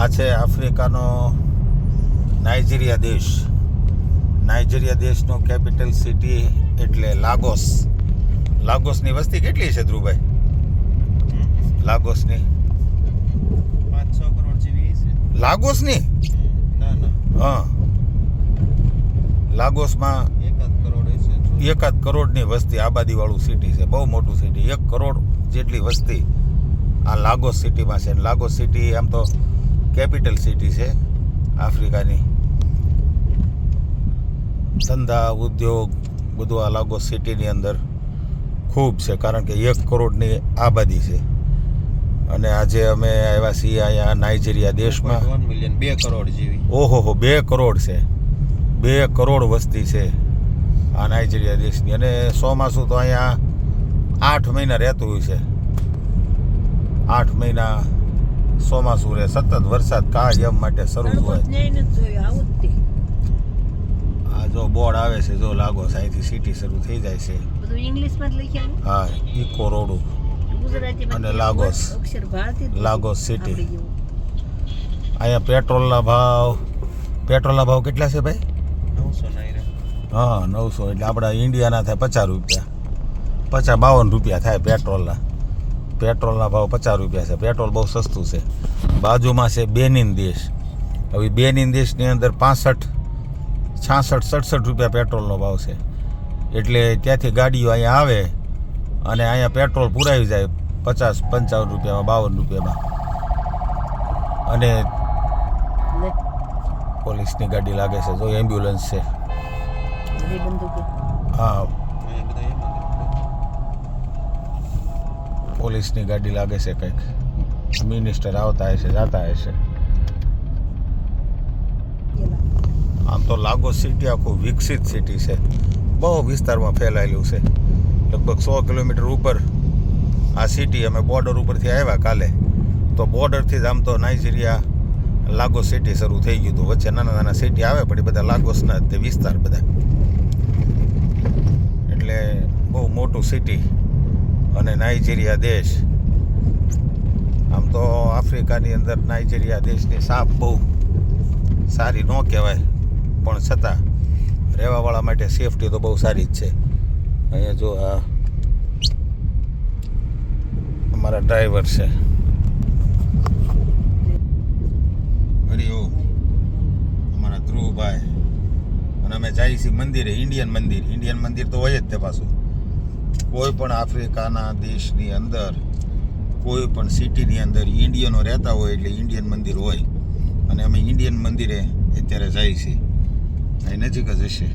આ છે આફ્રિકાનો નાઇજીરિયા દેશ નાઇજીરિયા દેશનો કેપિટલ સિટી એટલે લાગોસ. લાગોસની વસ્તી કેટલી છે ધ્રુવભાઈ? લાગોસની? પાંચ છ કરોડ જેવી છે લાગોસની? ના ના. હા. લાગોસમાં એકાદ કરોડ હશે. એકાદ કરોડની વસ્તી આબાદીવાળું સિટી છે બહુ મોટું સિટી. એક કરોડ જેટલી વસ્તી આ લાગોસ સિટીમાં છે. લાગોસ સિટી આમ તો કેપિટલ સિટી છે આફ્રિકાની. ધંધા ઉદ્યોગ બધું આ લાગો સિટીની અંદર ખૂબ છે કારણ કે એક કરોડની આબાદી છે. અને આજે અમે આવ્યા છીએ અહીંયા નાઇજીરિયા દેશમાં. મિલિયન બે કરોડ જેવી. ઓહો બે કરોડ છે. બે કરોડ વસ્તી છે આ નાઇજીરિયા દેશની. અને ચોમાસું તો અહીંયા આઠ મહિના રહેતું હોય છે. આઠ મહિના ચોમાસું રહે સતત વરસાદ કાયમ માટે શરૂ હોય. આ જો બોર્ડ આવે છે જો લાગો અહીંથી સિટી શરૂ થઈ જાય છે. ઇંગ્લિશમાં હા ઇકો રોડું અને લાગોસ. લાગોસ જેવું. અહીંયા પેટ્રોલના ભાવ પેટ્રોલના ભાવ કેટલા છે ભાઈ? નવસો હા નવસો. એટલે આપણા ઇન્ડિયાના થાય પચાસ રૂપિયા. પચાસ બાવન રૂપિયા થાય પેટ્રોલના. પેટ્રોલના ભાવ પચાસ રૂપિયા છે. પેટ્રોલ બહુ સસ્તું છે. બાજુમાં છે બેનિન દેશ. હવે બેનિન દેશની અંદર પાસઠ છાસઠ સડસઠ રૂપિયા પેટ્રોલનો ભાવ છે. એટલે ત્યાંથી ગાડીઓ અહીંયા આવે અને અહીંયા પેટ્રોલ પુરાવી જાય પચાસ પંચાવન રૂપિયામાં બાવન રૂપિયામાં. અને પોલીસની ગાડી લાગે છે. જો એમ્બ્યુલન્સ છે. હા. પોલીસની ગાડી લાગે છે કંઈક. મિનિસ્ટર આવતા હશે, જતા હશે. આમ તો લાગો સિટી આખું વિકસિત સિટી છે. બહુ વિસ્તારમાં ફેલાયેલું છે. લગભગ સો કિલોમીટર ઉપર આ સિટી અમે બોર્ડર ઉપરથી આવ્યા કાલે. તો બોર્ડરથી જ આમ તો નાઇજીરિયા લાગો સિટી શરૂ થઈ ગયું હતું. વચ્ચે નાના નાના સિટી આવે, પણ એ બધા લાગોસના તે વિસ્તાર બધા. એટલે બહુ મોટું સિટી અને નાઇજીરિયા દેશ. આમ તો આફ્રિકાની અંદર નાઇજીરિયા દેશની સાપ બહુ સારી ન કહેવાય, પણ છતાં રહેવાવાળા માટે સેફટી તો બહુ સારી જ છે. અહીંયા જો આ અમારા ડ્રાઈવર છે. હરિઓમ અમારા ધ્રુવભાઈ. અને અમે જઈએ છીએ મંદિરે ઇન્ડિયન મંદિર. ઇન્ડિયન મંદિર તો હોય જ તે પાછું. કોઈ પણ આફ્રિકાના દેશની અંદર કોઈ પણ સિટીની અંદર ઇન્ડિયનો રહેતા હોય એટલે ઇન્ડિયન મંદિર હોય. અને અમે ઇન્ડિયન મંદિરે અત્યારે જઈએ છીએ. અહીં નજીક જ હશે.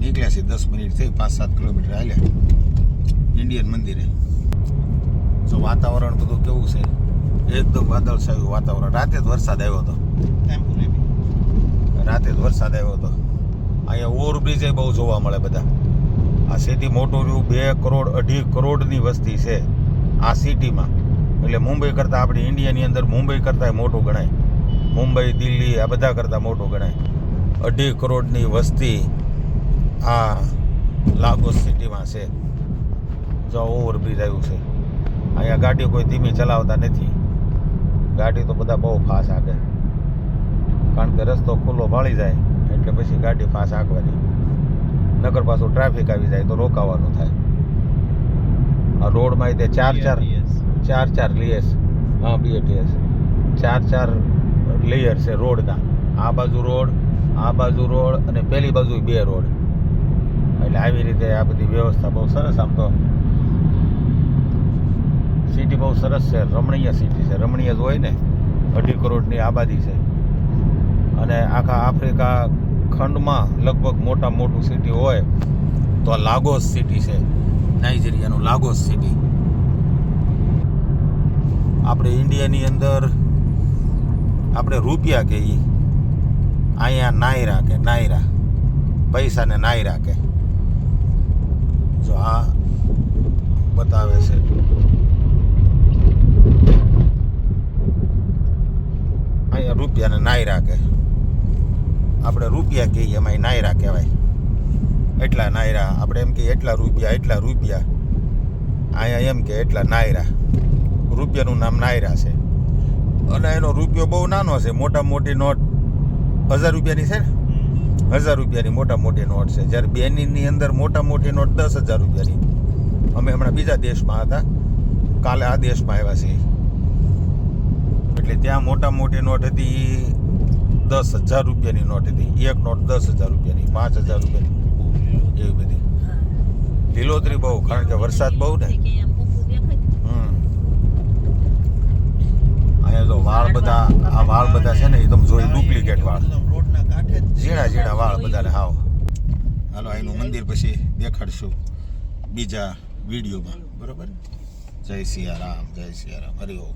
નીકળ્યા છે દસ મિનિટ થઈ પાંચ સાત કિલોમીટર હાલ્યા. ઇન્ડિયન મંદિરે. જો વાતાવરણ બધું કેવું છે? એકદમ વાદળછાયું વાતાવરણ. રાતે જ વરસાદ આવ્યો હતો. રાતે જ વરસાદ આવ્યો હતો. અહીંયા ઓવરબ્રિજ બહુ જોવા મળે બધા. આ સિટી મોટું રહ્યું બે કરોડ અઢી કરોડની વસ્તી છે આ સિટીમાં. એટલે મુંબઈ કરતાં આપણી ઇન્ડિયાની અંદર મુંબઈ કરતાં મોટું ગણાય. મુંબઈ, દિલ્હી, આ બધા કરતાં મોટું ગણાય. અઢી કરોડની વસ્તી આ લાગોસ સિટીમાં છે. જો ઓવરબ્રિજ આવ્યું છે. અહીંયા ગાડી કોઈ ધીમી ચલાવતા નથી. ગાડી તો બધા બહુ ફાસ હાકે. કારણ કે રસ્તો ખુલ્લો ભાળી જાય, એટલે પછી ગાડી ફાસ હાંકવાની. નગર પાછું ટ્રાફિક આવી જાય તો રોકાવાનું થાય. આ રોડમાં તે ચાર ચાર ચાર ચાર લેયર્સ હા બીએટીએસ ચાર ચાર લેયર છે રોડના. આ બાજુ રોડ આ બાજુ રોડ અને પેલી બાજુ બે રોડ. એટલે આવી રીતે આ બધી વ્યવસ્થા બહુ સરસ આમ તો. સિટી બહુ સરસ છે રમણીય સિટી છે. રમણીય જ હોય ને. અઢી કરોડની આબાદી છે. અને આખા આફ્રિકા ખંડમાં લગભગ મોટા મોટું સિટી હોય તો આ લાગોસ સિટી છે. નાઇજીરિયાનું લાગોસ સિટી આપણે ઇન્ડિયાની અંદર આપણે રૂપિયા કહીએ અહીંયા નાયરા કે નાયરા. પૈસાને નાયરા કે. જો આ બતાવે છે. અહીંયા રૂપિયાને નાયરા કે. આપણે રૂપિયા કહીએ એમાં નાયરા કહેવાય. એટલા નાયરા. આપણે એમ કહીએ એટલા રૂપિયા એટલા રૂપિયા. અહીંયા એમ કે એટલા નાયરા. રૂપિયાનું નામ નાયરા છે. અને એનો રૂપિયો બહુ નાનો છે. મોટા મોટી નોટ હજાર રૂપિયાની છે ને? હજાર રૂપિયાની મોટા મોટી નોટ છે. જ્યારે બેનીની અંદર મોટા મોટી નોટ દસ હજાર રૂપિયાની. અમે હમણાં બીજા દેશમાં હતા. કાલે આ દેશમાં આવ્યા છીએ. એટલે ત્યાં મોટા મોટી નોટ હતી દસ હજાર રૂપિયાની નોટ હતી. એક નોટ દસ હજાર રૂપિયાની, પાંચ હજાર રૂપિયાની. એવી બધી. લીલોતરી બહુ, કારણ કે વરસાદ બહુ ને. અહીંયા તો વાળ બધા, આ વાળ બધા છે ને, એ તમે જોઈ, ડુપ્લિકેટ વાળ. ઝીણા ઝીણા વાળ બધાને હાવ. હાલો, અહીંનું મંદિર પછી દેખાડશું બીજા વિડીયોમાં. બરોબર? જય સિયારામ જય સિયારામ. હરિ ઓમ.